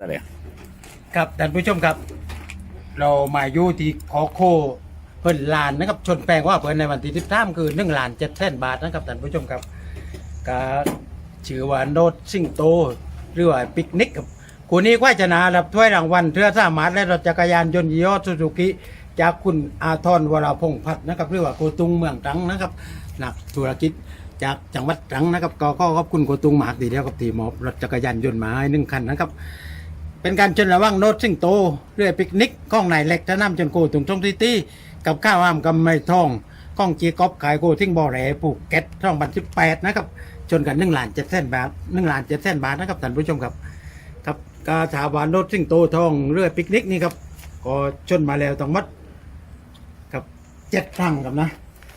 อะไรครับท่านผู้ชมครับ เรามาอยู่ที่ขอโคเพิ่นลานนะครับชนแปลงว่าเพิ่นในวันที่13คือ1ล้าน7แสนบาทนะครับท่านผู้ชมครับก็ชื่อว่าโนดสิงโตหรือว่าปิกนิกครับคู่นี้ควายชนะรับถ้วยรางวัลเทือสามารถและรถจักรยานยนต์ยี่ห้อซูซูกิจากคุณอาทรวราพงษ์พัฒน์นะครับหรือว่าโกตุงเมืองตรังนะครับนักธุรกิจจากจังหวัดตรังนะครับ ก็ขอบคุณโกตุงมหาดีเดียวกับทีมอบรถจักรยานยนต์มาให้หนึ่งคันนะครับ เป็นการชนระว่างโนดสิงโตเรือปิกนิกข้องไหนเล็กจะนำจนโกตุงทงซิตี้กับข้าวอ้ามกำไม่ทองข้องจีกอบขายโกทิ้งบ่อแหลปลูกเก็ตช่องบันทิบแปดนะครับชนกันหนึ่งล้านเจ็ดแสนบาทหนึ่งล้านเจ็ดแสนบาทนะครับท่านผู้ชมครับครับกาชาวานโนดสิงโตท่องเรือปิกนิกนี่ครับก็ชนมาแล้วต้องมัดกับเจ็ดครั้งครับนะ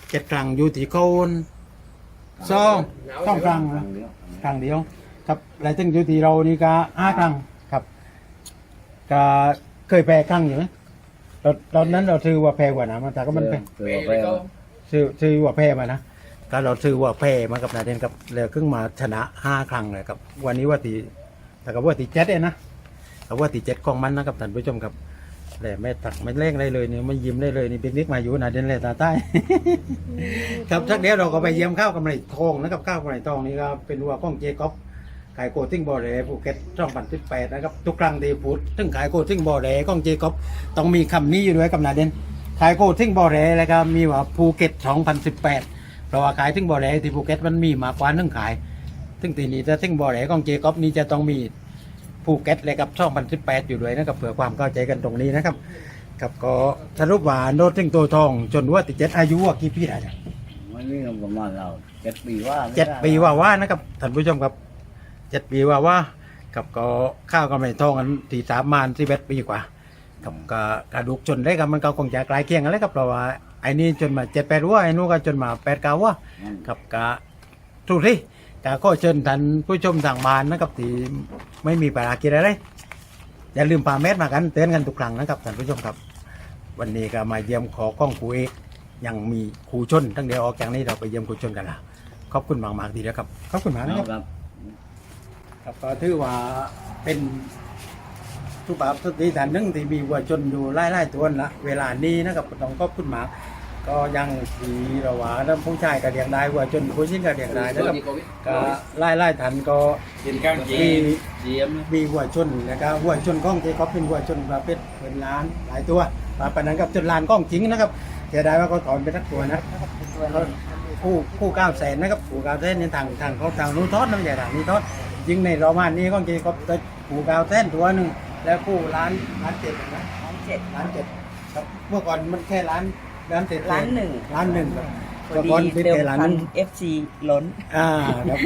เจ็ดครั้งอยู่ที่โคนซองสองครั้งนะครั้งเดียว ครับและซึ่งอยู่ที่เรานี่ก็ห้าครั้ง ก็เคยแพ้ครั้งอยู่ไหมตอนตอนนั้นเราซื้อว่าแพ้กว่านะมันแต่ก็มันแพ้เออไปซื้อซื้อว่าแพ้มานะก็เราซื้อว่าแพ้มากับนาเดนครับแล้วขึ้นมาชนะห้าครั้งเลยครับ วันนี้ว่าตีแต่ก็ว่าตีเจ็ดเองนะแต่ว่าตีเจ็ดของมันนะครับท่านผู้ชมครับแต่ไม่ตักไม่เล่งได้เลยเนี่ยไม่ยิ้มได้เลยนี่ปิกนิกมาอยู่นาเดนเลยตาใต้ ครับทักเดียวเราก็ไปเยี่ยมข้าวกำไรทองนะครับข้าวกำไรทองนี่ก็เป็นวัวของเจคอบ ขายโกทิ้งบ่อแหลภูเก็ตช่องพันทิแปดนะครับทุกครั้งที่พูดถึงขายโกทิ้งบ่อแหลของเจคอบต้องมีคำนี้อยู่ด้วยกับนาเดนขายโกทิ้งบ่อแหลแล้วก็มีว่าภูเก็ต2018เพราะว่าขายทิ้งบ่อแหลที่ภูเก็ตมันมีมากกว่าหนึ่งขายซึ่งทีนี้ถ้าทิ้งบ่อแหลของเจคอบนี่จะต้องมีภูเก็ตเลยกับช่องพันทิแปดอยู่ด้วยนะครับเผื่อความเข้าใจกันตรงนี้นะครับครับก็สรุปว่าโน้ตทิ้งตัวทอง จนว่าติดเจ็ดอายุว่ากี่ปีได้เนี่ยมันนี่ก็ประมาณเราเจ็ดปีว่าเจ็ดปีว่าว่านะครับท่านผู้ชมครับ เจ็ดปีว่าว่ากับก็ข้าวกำไรทองกันตีสามมานสิบเอ็ดปีกว่ากับก็กระดูกจนได้กับมันก็คงจะกลายเคียงกันเลยครับเพราะว่าไอ้นี่จนมาเจ็ดแปดว่าไอ้นู้นก็จนมาแปดเก้าว่ากับกะทุกที่กะก็เชิญท่านผู้ชมทางบ้านนะครับที่ไม่มีปารากินอะไรอย่าลืมปาเม็ดมากันเตือนกันทุกครั้งนะครับท่านผู้ชมครับ วันนี้ก็มาเยี่ยมขอกล้องครูเอกยังมีครูชนตั้งเดียวออกจากนี้เราไปเยี่ยมครูชนกันละขอบคุณมากๆทีเดียวครับขอบคุณมากนะครับ ครับก็ถือว่าเป็นทุกแบบทุกทีแต่หนึ่งที่มีวัวชนอยู่ไล่ๆตัวละเวลานี้นะครับต้องขอบคุณหมากก็ยังสีระหว่าน้ำผู้ชายก็เลี้ยงได้วัวชนผู้ชิงก็เลี้ยงได้นะครับก็ไล่ๆทันก็กินข้าวจีมีเจียมมีวัวชนนะครับวัวชนก้องที่เขาเป็นวัวชนประเภทเป็นล้านหลายตัวมาปานนั้นกับจนล้านก้องจริงนะครับเสียดายว่าเขาถอนไปทักตัวนะคู่คู่เก้าแสนนะครับคู่เก้าแสนในทางทางเขาทางนู้นทอดน้ำใหญ่ทางนี้ทอด ยิงในรอมานนี้ก็เกก็ตัวผูกาวเส้นตัวหนึ่งแล้วคู่ร้านร้านเจ็ดนะล้านเจ็ดร้านเจ็ดครับเมื่อก่อนมันแค่ร้านร้านเจ็ดล้านหนึ่งร้านหนึ่งครับพอเมื่อดีก่อนเป็นเดิมแค่ร้านหพันนึ่ง FC ล้น อ่าครับ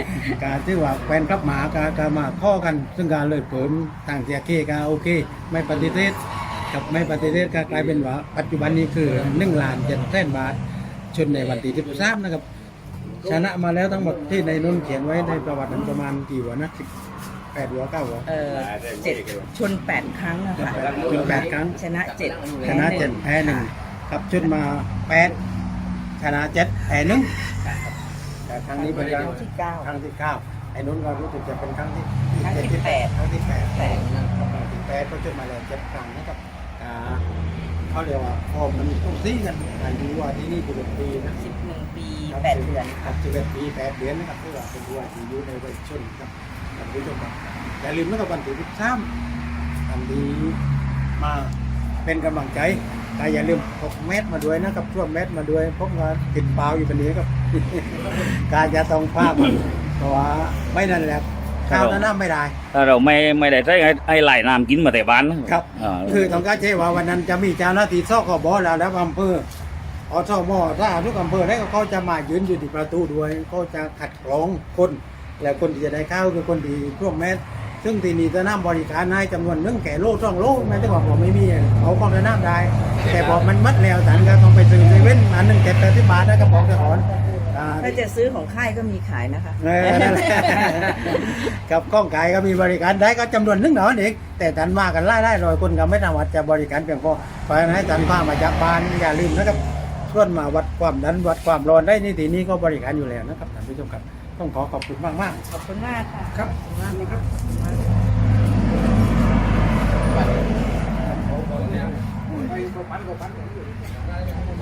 การที่ว่าแฟนครับหมาการการมาข้อกัน ซึ่งการเลยเผิมต่างเสียเคก็โอเค ไม่ปฏิเสธกับไม่ปฏิเสธก็กลายเป็นว่า ปัจจุบันนี้คือหนึ่งล้านเจ็ดแสนบาท ชนในวันที่สิบสามนะครับ ชนะมาแล้วทั้งหมดที่ในนุ่นเขียนไว้ในประวัตินั้นประมาณกี่หัวนะสิบแปดหัวเก้าหัว เออเจ็ดชนแปดครั้งอะค่ะชนแปดครั้ง ชนะเจ็ดชนะเจ็ดแพ้หนึ่งครับชุดมาแปดชนะเจ็ดแพ้หนึ่งแต่ครั้งนี้เป็นครั้งที่เก้าครั้งที่เก้าไอ้นุ่นก็รู้สึกจะเป็นครั้งที่ครั้งที่แปดครั้งที่แปดแปดครั้งที่แปดก็ชุดมาแล้วเจ็ดครั้งนะครับอ่า เขาเรียกว่าพอมันต้องซีกันอายุว่าที่นี่เป็นปีนะสิบหนึ่งปีแปดเดือนครับสิบเอ็ดปีแปดเดือนนะครับที่ว่าเป็นวัวที่อยู่ในวัยชนครับท่านผู้ชมครับอย่าลืมนะครับวันที่สิบสามอันนี้มาเป็นกำลังใจแต่อย่าลืมพกแมสมาด้วยนะครับช่วงแมสมาด้วยพกมาติดเปล่าอยู่แบบนี้ครับการจะต้องภาพเพราะว่าไม่นั่นแหละ ข้าวน้ำไม่ได้ ถ้าเราไม่ไม่ได้ใช้ไอ้ไหลน้ำกินมาแต่บ้านนะครับอ่าคือต้องการใช้ว่าวันนั้นจะมีเจ้าหน้าที่ซอกขบแล้วแล้วอำเภออสมถ้าทุกอำเภอแล้วเขาจะมายืนอยู่ที่ประตูด้วยเขาจะขัดกรองคน แล้วคนที่จะได้เข้าคือคนที่ร่วมแมสซึ่งที่นี่จะนำบริการให้จำนวนหนึ่งแก่โลสองโลแม้แต่ว่าผมไม่มีเขาก็จะนำได้ แต่บอกมันมัดแล้วสันก็ต้องไปซื้อในเว้นอันหนึ่งเจ็ดแปดสิบบาทนะกระป๋องจะถอนอ่า ถ้าจะซื้อของค่ายก็มีขายนะคะกับกล้องขายก็มีบริการได้ก็จำนวนนึงหนอนเองแต่ทันมากกันไล่ไล่ลอยคนก็ไม่ทางวัดจะบริการเพียงพอไปราะฉะนั้ทันพามาจากบ้านอย่าลืมนะครับส่วนมาวัดความดันวัดความร้อนได้นี่ทีนี้ก็บริการอยู่แล้วนะครับท่านผู้ชมครับต้องขอขอบคุณมากมากขอบคุณมากค่ะครับมากนะครับ Hãy subscribe cho kênh Ghiền Mì Gõ Để không bỏ lỡ những video hấp dẫn